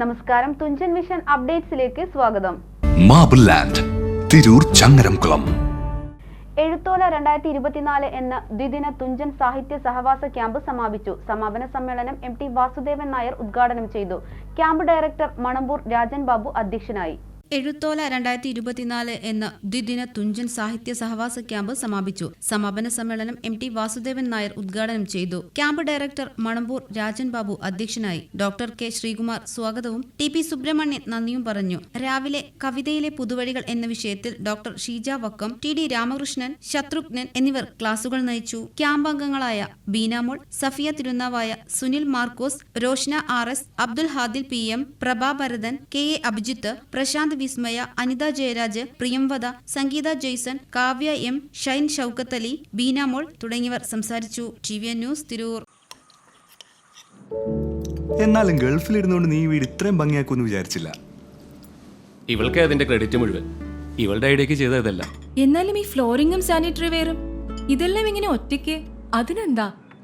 നമസ്കാരം. തുഞ്ചൻ വിഷൻ അപ്ഡേറ്റ്സിലേക്ക് സ്വാഗതം. മാബിൾ ലാൻഡ് തിരൂർ ചങ്ങരംകുളം എഴുത്തോല രണ്ടായിരത്തി ഇരുപത്തിനാല് എന്ന ദ്വിദിന തുഞ്ചൻ സാഹിത്യ സഹവാസ ക്യാമ്പ് സമാപിച്ചു. സമാപന സമ്മേളനം എം ടി വാസുദേവൻ നായർ ഉദ്ഘാടനം ചെയ്തു. ക്യാമ്പ് ഡയറക്ടർ മണമ്പൂർ രാജൻ ബാബു അധ്യക്ഷനായി. എഴുത്തോല രണ്ടായിരത്തി ഇരുപത്തിനാല് എന്ന ദ്വിദിന തുഞ്ചൻ സാഹിത്യ സഹവാസ ക്യാമ്പ് സമാപിച്ചു. സമാപന സമ്മേളനം എം ടി വാസുദേവൻ നായർ ഉദ്ഘാടനം ചെയ്തു. ക്യാമ്പ് ഡയറക്ടർ മണമ്പൂർ രാജൻ ബാബു അധ്യക്ഷനായി. ഡോക്ടർ കെ ശ്രീകുമാർ സ്വാഗതവും ടി പി സുബ്രഹ്മണ്യൻ നന്ദിയും പറഞ്ഞു. രാവിലെ കവിതയിലെ പുതുവഴികൾ എന്ന വിഷയത്തിൽ doctor Sheeja Vakkam T D Ramakrishnan Shatrughnan എന്നിവർ ക്ലാസുകൾ നയിച്ചു. ക്യാമ്പ് അംഗങ്ങളായ Beenamol Safiya Tirunavaya Sunil Markose Roshna R S Abdul Hadil P M Prabhabharathan K A Abhijith Prashanth Vismaya Anitha Jayaraj Priyamvada Sangeetha Jaison Kavya M Shine Shoukath Ali Beenamol തുടങ്ങിയവർ സംസാരിച്ചു. T V news Tirur. എന്നാലും ഗൾഫിലിരുന്നുകൊണ്ട് നീ വീട് ഇത്രയും ഭംഗിയാക്കുമെന്ന് വിചാരിച്ചില്ല. ഇവൾക്ക് അതിന്റെ ക്രെഡിറ്റ് മുഴുവൻ. ഇവളുടെ ഐഡിയക്ക് ചെയ്ത ഇതല്ല എന്നാലും ഈ ഫ്ലോറിംഗും സാനിറ്ററി വെയറും ഇതെല്ലാം ഇങ്ങനെ ഒറ്റയ്ക്ക്? അതിനെന്താ?